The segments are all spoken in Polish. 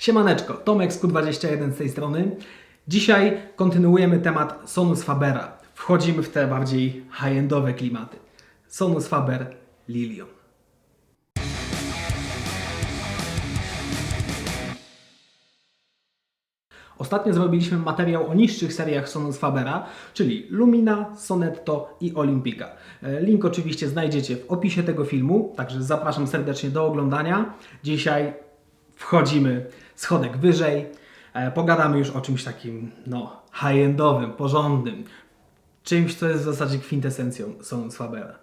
Siemaneczko, Tomek z Q21 z tej strony. Dzisiaj kontynuujemy temat Sonus Fabera. Wchodzimy w te bardziej high-endowe klimaty. Sonus Faber Lilium. Ostatnio zrobiliśmy materiał o niższych seriach Sonus Fabera, czyli Lumina, Sonetto i Olympica. E, Link oczywiście znajdziecie w opisie tego filmu, także zapraszam serdecznie do oglądania. Dzisiaj wchodzimy schodek wyżej, e, pogadamy już o czymś takim no, high-endowym, porządnym, czymś, co jest w zasadzie kwintesencją Sonus Fabera.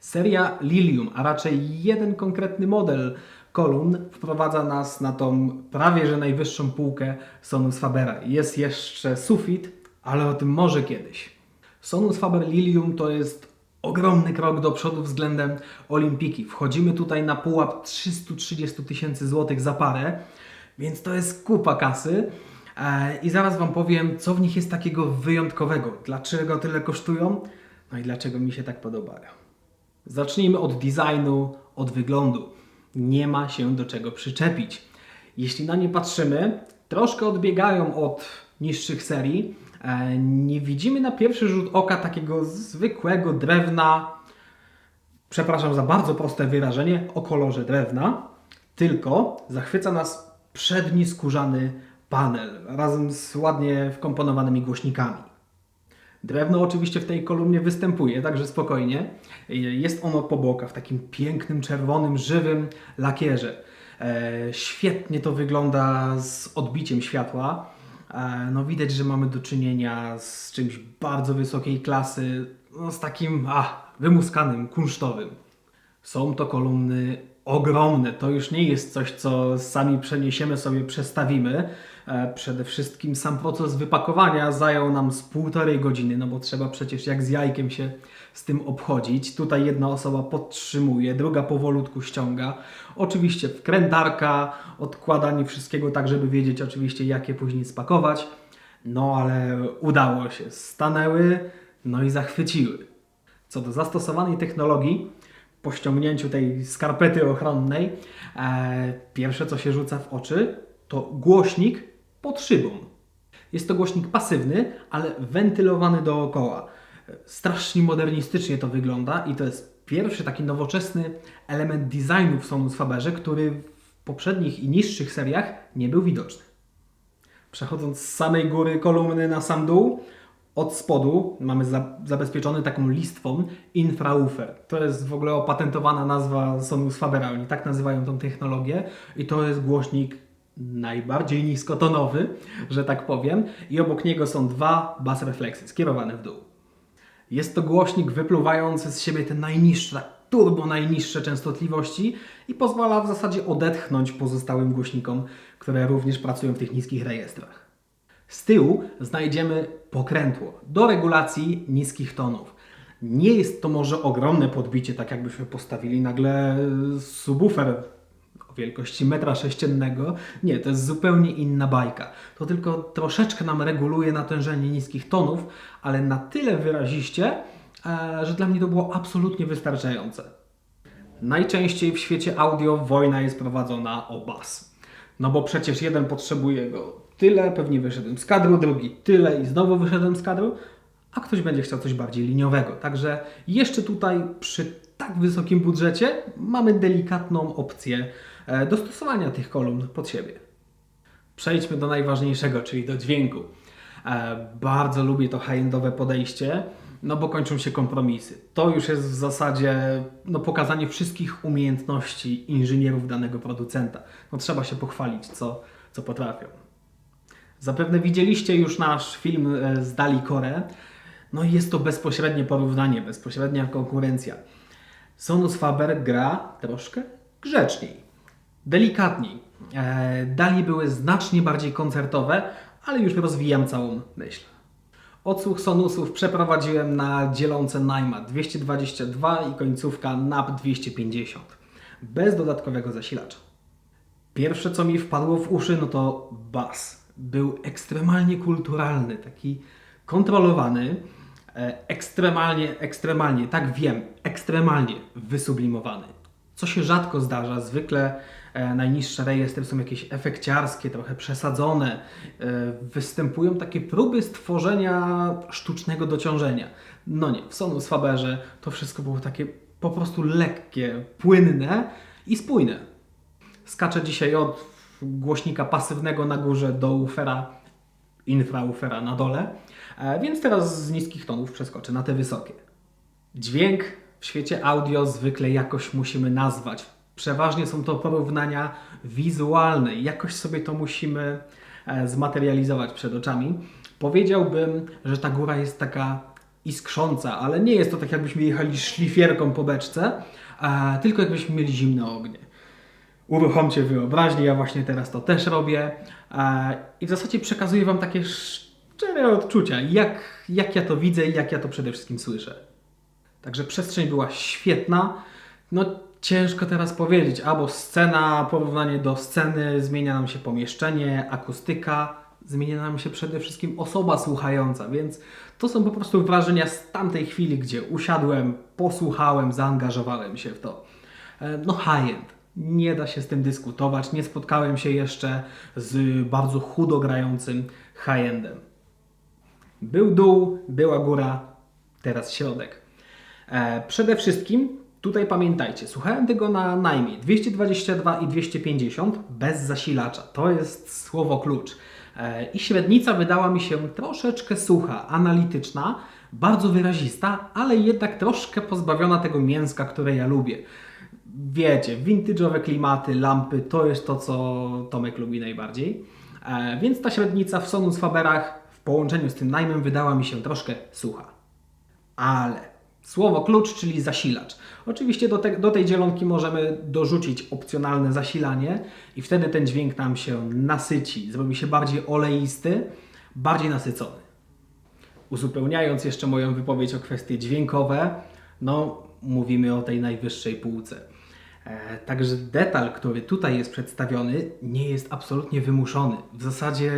Seria Lilium, a raczej jeden konkretny model kolumn wprowadza nas na tą prawie że najwyższą półkę Sonus Fabera. Jest jeszcze sufit, ale o tym może kiedyś. Sonus Faber Lilium to jest ogromny krok do przodu względem Olimpiki. Wchodzimy tutaj na pułap 330 tysięcy złotych za parę, więc to jest kupa kasy. E, I zaraz Wam powiem, co w nich jest takiego wyjątkowego, dlaczego tyle kosztują, no i dlaczego mi się tak podobają. Zacznijmy od designu, od wyglądu. Nie ma się do czego przyczepić. Jeśli na nie patrzymy, troszkę odbiegają od niższych serii. E, Nie widzimy na pierwszy rzut oka takiego zwykłego drewna, przepraszam za bardzo proste wyrażenie, o kolorze drewna, tylko zachwyca nas przedni skórzany panel razem z ładnie wkomponowanymi głośnikami. Drewno oczywiście w tej kolumnie występuje, także spokojnie. Jest ono po bokach w takim pięknym, czerwonym, żywym lakierze. E, świetnie to wygląda z odbiciem światła. E, no widać, że mamy do czynienia z czymś bardzo wysokiej klasy, no z takim a, wymuskanym, kunsztowym. Są to kolumny ogromne. To już nie jest coś, co sami przeniesiemy sobie, przestawimy. E, Przede wszystkim sam proces wypakowania zajął nam z półtorej godziny, no bo trzeba przecież jak z jajkiem się z tym obchodzić. Tutaj jedna osoba podtrzymuje, druga powolutku ściąga. Oczywiście wkrętarka, odkładanie wszystkiego tak, żeby wiedzieć oczywiście jak je później spakować. No ale udało się. Stanęły, no i zachwyciły. Co do zastosowanej technologii, po ściągnięciu tej skarpety ochronnej, e, pierwsze co się rzuca w oczy to głośnik pod szybą. Jest to głośnik pasywny, ale wentylowany dookoła. Strasznie modernistycznie to wygląda i to jest pierwszy taki nowoczesny element designu w Sonus Faberze, który w poprzednich i niższych seriach nie był widoczny. Przechodząc z samej góry kolumny na sam dół, od spodu mamy za, zabezpieczony taką listwą infraufer. To jest w ogóle opatentowana nazwa Sonus Fabera. Oni tak nazywają tą technologię i to jest głośnik najbardziej niskotonowy, że tak powiem. I obok niego są dwa bas refleksy skierowane w dół. Jest to głośnik wypluwający z siebie te najniższe, turbo najniższe częstotliwości i pozwala w zasadzie odetchnąć pozostałym głośnikom, które również pracują w tych niskich rejestrach. Z tyłu znajdziemy pokrętło do regulacji niskich tonów. Nie jest to może ogromne podbicie, tak jakbyśmy postawili nagle subwoofer o wielkości metra sześciennego. Nie, to jest zupełnie inna bajka. To tylko troszeczkę nam reguluje natężenie niskich tonów, ale na tyle wyraziście, e, że dla mnie to było absolutnie wystarczające. Najczęściej w świecie audio wojna jest prowadzona o bas. No bo przecież jeden potrzebuje go tyle, pewnie wyszedłem z kadru, drugi tyle i znowu wyszedłem z kadru, a ktoś będzie chciał coś bardziej liniowego. Także jeszcze tutaj przy tak wysokim budżecie mamy delikatną opcję e, dostosowania tych kolumn pod siebie. Przejdźmy do najważniejszego, czyli do dźwięku. E, bardzo lubię to high-endowe podejście, no bo kończą się kompromisy. To już jest w zasadzie no, pokazanie wszystkich umiejętności inżynierów danego producenta. No, trzeba się pochwalić, co, co potrafią. Zapewne widzieliście już nasz film e, z Dali Core. No i jest to bezpośrednie porównanie, bezpośrednia konkurencja. Sonus Faber gra troszkę grzeczniej, delikatniej. E, Dali były znacznie bardziej koncertowe, ale już rozwijam całą myśl. Odsłuch Sonusów przeprowadziłem na dzielące Najma 222 i końcówka NAP 250, bez dodatkowego zasilacza. Pierwsze, co mi wpadło w uszy, no to bas. Był ekstremalnie kulturalny, taki kontrolowany, e, ekstremalnie, ekstremalnie, tak wiem, ekstremalnie wysublimowany. Co się rzadko zdarza, zwykle e, najniższe rejestry są jakieś efekciarskie, trochę przesadzone. E, występują takie próby stworzenia sztucznego dociążenia. No nie, w Sonus Faberze to wszystko było takie po prostu lekkie, płynne i spójne. Skaczę dzisiaj od głośnika pasywnego na górze do ufera, infraufera na dole, e, więc teraz z niskich tonów przeskoczę na te wysokie. Dźwięk w świecie audio zwykle jakoś musimy nazwać. Przeważnie są to porównania wizualne. Jakoś sobie to musimy e, zmaterializować przed oczami. Powiedziałbym, że ta góra jest taka iskrząca, ale nie jest to tak, jakbyśmy jechali szlifierką po beczce, e, tylko jakbyśmy mieli zimne ognie. Uruchomcie wyobraźnię, ja właśnie teraz to też robię e, i w zasadzie przekazuję Wam takie szczere odczucia, jak, jak ja to widzę i jak ja to przede wszystkim słyszę. Także przestrzeń była świetna. No ciężko teraz powiedzieć, albo scena, porównanie do sceny, zmienia nam się pomieszczenie, akustyka, zmienia nam się przede wszystkim osoba słuchająca, więc to są po prostu wrażenia z tamtej chwili, gdzie usiadłem, posłuchałem, zaangażowałem się w to. E, No high-end. Nie da się z tym dyskutować. Nie spotkałem się jeszcze z bardzo chudo grającym high-endem. Był dół, była góra, teraz środek. E, przede wszystkim tutaj pamiętajcie, słuchałem tego na najmniej 222 i 250 bez zasilacza. To jest słowo klucz. E, I średnica wydała mi się troszeczkę sucha, analityczna, bardzo wyrazista, ale jednak troszkę pozbawiona tego mięska, które ja lubię. Wiecie, vintage'owe klimaty, lampy to jest to, co Tomek lubi najbardziej. E, więc ta średnica w Sonus Faberach w połączeniu z tym najmem wydała mi się troszkę sucha. Ale słowo klucz, czyli zasilacz. Oczywiście do, te, do tej dzielonki możemy dorzucić opcjonalne zasilanie i wtedy ten dźwięk nam się nasyci, zrobi się bardziej oleisty, bardziej nasycony. Uzupełniając jeszcze moją wypowiedź o kwestie dźwiękowe, no mówimy o tej najwyższej półce. E, Także detal, który tutaj jest przedstawiony, nie jest absolutnie wymuszony. W zasadzie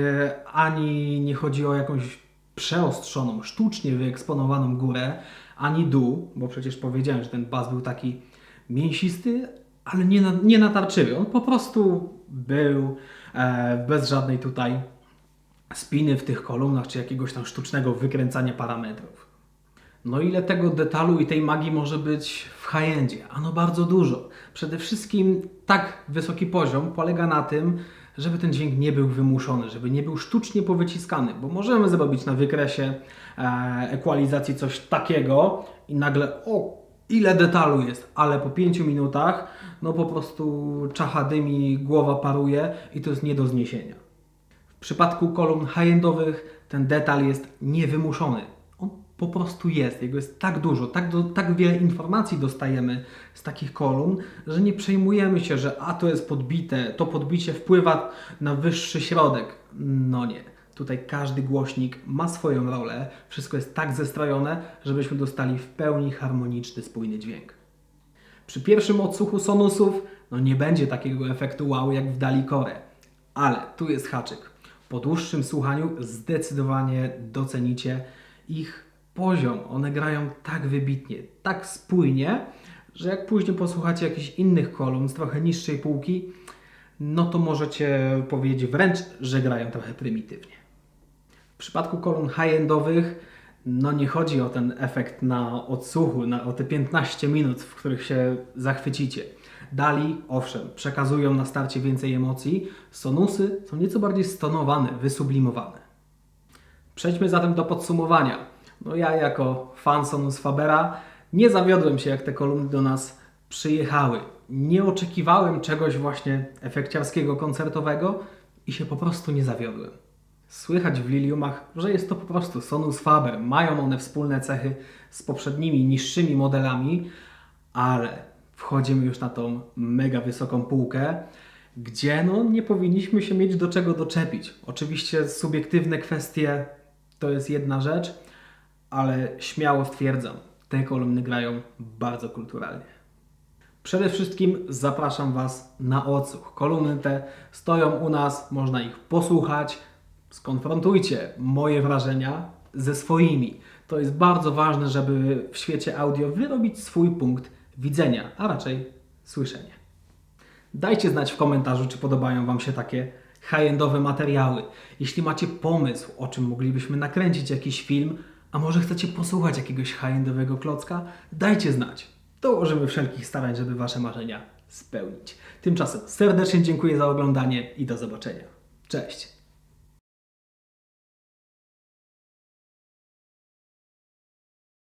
ani nie chodzi o jakąś przeostrzoną, sztucznie wyeksponowaną górę, ani dół, bo przecież powiedziałem, że ten bas był taki mięsisty, ale nie, nie natarczywy. On po prostu był e, bez żadnej tutaj spiny w tych kolumnach, czy jakiegoś tam sztucznego wykręcania parametrów. No ile tego detalu i tej magii może być w high-endzie? Ano bardzo dużo. Przede wszystkim tak wysoki poziom polega na tym, żeby ten dźwięk nie był wymuszony, żeby nie był sztucznie powyciskany, bo możemy zrobić na wykresie e, ekwalizacji coś takiego i nagle o, ile detalu jest, ale po 5 minutach no po prostu czacha dymi, głowa paruje i to jest nie do zniesienia. W przypadku kolumn high-endowych ten detal jest niewymuszony. Po prostu jest. Jego jest tak dużo, tak, do, tak wiele informacji dostajemy z takich kolumn, że nie przejmujemy się, że a to jest podbite, to podbicie wpływa na wyższy środek. No nie. Tutaj każdy głośnik ma swoją rolę. Wszystko jest tak zestrojone, żebyśmy dostali w pełni harmoniczny, spójny dźwięk. Przy pierwszym odsłuchu sonusów no nie będzie takiego efektu wow jak w Dalicore. Ale tu jest haczyk. Po dłuższym słuchaniu zdecydowanie docenicie ich poziom. One grają tak wybitnie, tak spójnie, że jak później posłuchacie jakichś innych kolumn z trochę niższej półki, no to możecie powiedzieć wręcz, że grają trochę prymitywnie. W przypadku kolumn high-endowych no nie chodzi o ten efekt na odsłuchu, na, o te 15 minut, w których się zachwycicie. Dali, owszem, przekazują na starcie więcej emocji, sonusy są nieco bardziej stonowane, wysublimowane. Przejdźmy zatem do podsumowania. No ja jako fan Sonus Fabera nie zawiodłem się, jak te kolumny do nas przyjechały. Nie oczekiwałem czegoś właśnie efekciarskiego, koncertowego i się po prostu nie zawiodłem. Słychać w Liliumach, że jest to po prostu Sonus Faber. Mają one wspólne cechy z poprzednimi, niższymi modelami, ale wchodzimy już na tą mega wysoką półkę, gdzie no, nie powinniśmy się mieć do czego doczepić. Oczywiście subiektywne kwestie to jest jedna rzecz, ale śmiało stwierdzam, te kolumny grają bardzo kulturalnie. Przede wszystkim zapraszam Was na odsłuch. Kolumny te stoją u nas, można ich posłuchać. Skonfrontujcie moje wrażenia ze swoimi. To jest bardzo ważne, żeby w świecie audio wyrobić swój punkt widzenia, a raczej słyszenia. Dajcie znać w komentarzu, czy podobają Wam się takie high-endowe materiały. Jeśli macie pomysł, o czym moglibyśmy nakręcić jakiś film, a może chcecie posłuchać jakiegoś high-endowego klocka, dajcie znać. Dołożymy wszelkich starań, żeby Wasze marzenia spełnić. Tymczasem serdecznie dziękuję za oglądanie i do zobaczenia. Cześć!